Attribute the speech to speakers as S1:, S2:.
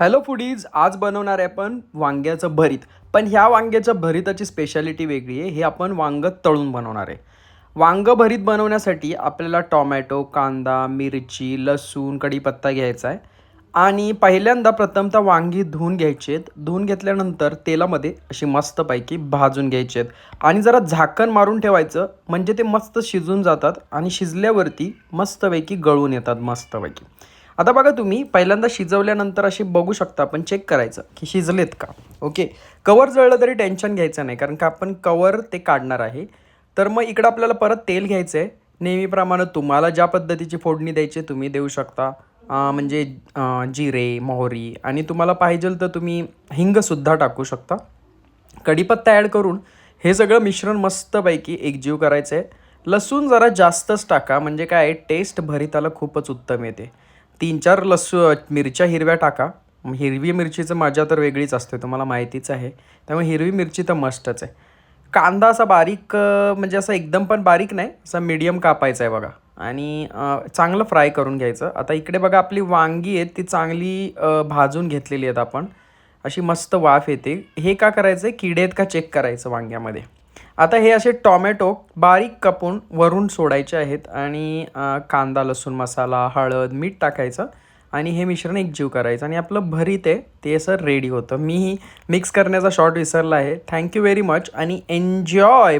S1: Hello foodies आज बनवणार आहे आपण वांग्याचं भरीत. पण ह्या वांग्याच्या भरीताची स्पेशालिटी वेगळी आहे. हे आपण वांगं तळून बनवणार आहे. वांगं भरीत बनवण्यासाठी आपल्याला टॉमॅटो कांदा मिरची लसूण कढीपत्ता घ्यायचा आहे. आणि पहिल्यांदा प्रथमतः वांगी धुवून घ्यायची आहेत. धुवून घेतल्यानंतर तेलामध्ये अशी मस्तपैकी भाजून घ्यायची आहेत. आणि जरा झाकण मारून ठेवायचं म्हणजे ते मस्त शिजून जातात आणि शिजल्यावरती मस्तपैकी गळून येतात मस्तपैकी. आता बघा तुम्ही पहिल्यांदा शिजवल्यानंतर असे बघू शकता आपण चेक करायचं की शिजलेत का. ओके कवर जळलं तरी टेन्शन घ्यायचं नाही कारण का आपण कवर ते काढणार आहे. तर मग इकडं आपल्याला परत तेल घ्यायचं आहे नेहमीप्रमाणे तुम्हाला ज्या पद्धतीची फोडणी द्यायची तुम्ही देऊ शकता. म्हणजे जिरे मोहरी आणि तुम्हाला पाहिजे तर तुम्ही हिंगसुद्धा टाकू शकता. कढीपत्ता ॲड करून हे सगळं मिश्रण मस्तपैकी एकजीव करायचं आहे लसूण जरा जास्तच टाका म्हणजे काय आहे, टेस्ट भरीताला खूपच उत्तम येते. तीन चार लसू मिरच्या हिरव्या टाका. हिरवी मिरचीचं मजा तर वेगळीच असते तुम्हाला माहितीच आहे. त्यामुळे हिरवी मिरची तर मस्टच आहे. कांदा असा बारीक म्हणजे असा एकदम पण बारीक नाही असा मीडियम कापायचा आहे बघा. आणि चांगलं फ्राय करून घ्यायचं. आता इकडे बघा आपली वांगी आहेत ती चांगली भाजून घेतलेली आहेत आपण. अशी मस्त वाफ येते. हे का करायचं आहे किडे आहेत का? चेक करायचं वांग्यामध्ये. आता हे असे टॉमॅटो बारीक कापून वरून सोडायचे आहेत आणि कांदा लसूण मसाला हळद मीठ टाकायचं आणि हे मिश्रण एकजीव करायचं आणि आपलं भरीत आहे ते असं रेडी होतं. मीही मिक्स करण्याचा शॉर्ट विसरला आहे. थँक्यू व्हेरी मच आणि एन्जॉय